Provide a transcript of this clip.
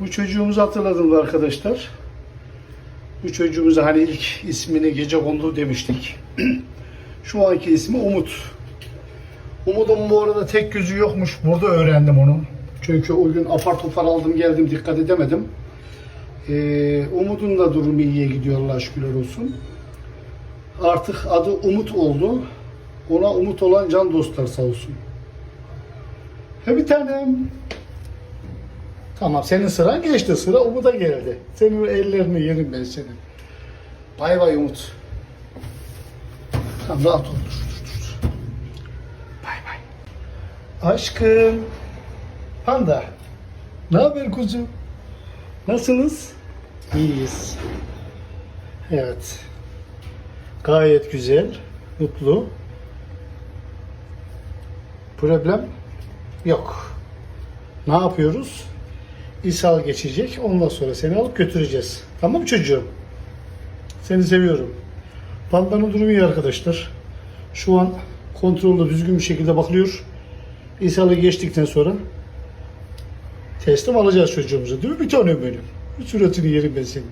Bu çocuğumuzu hatırladınız mı arkadaşlar? Bu çocuğumuza hani ilk ismini gece kondu demiştik. Şu anki ismi Umut. Umut'un bu arada tek gözü yokmuş. Burada öğrendim onu. Çünkü o gün apar topar aldım geldim dikkat edemedim. Ee, Umut'un da durumu iyiye gidiyor Allah şükürler olsun. Artık adı Umut oldu. Ona umut olan can dostlar sağ olsun. He bir tanem. Tamam senin sıran geçti sıra Umut'a geldi. Senin ellerini yerim ben senin. Bay bay Umut. Tamam rahat ol. Dur, dur, dur. Bay bay. Aşkım. Panda. Ne haber kuzum? Nasılsınız? İyiyiz. Evet. Gayet güzel, mutlu. Problem yok. Ne yapıyoruz? İshal geçecek. Ondan sonra seni alıp götüreceğiz. Tamam mı çocuğum? Seni seviyorum. Pandanın durumu iyi arkadaşlar. Şu an kontrollü düzgün bir şekilde bakılıyor. İshalı geçtikten sonra teslim alacağız çocuğumuzu. Değil mi bir tanem benim? Suratını yerim ben senin.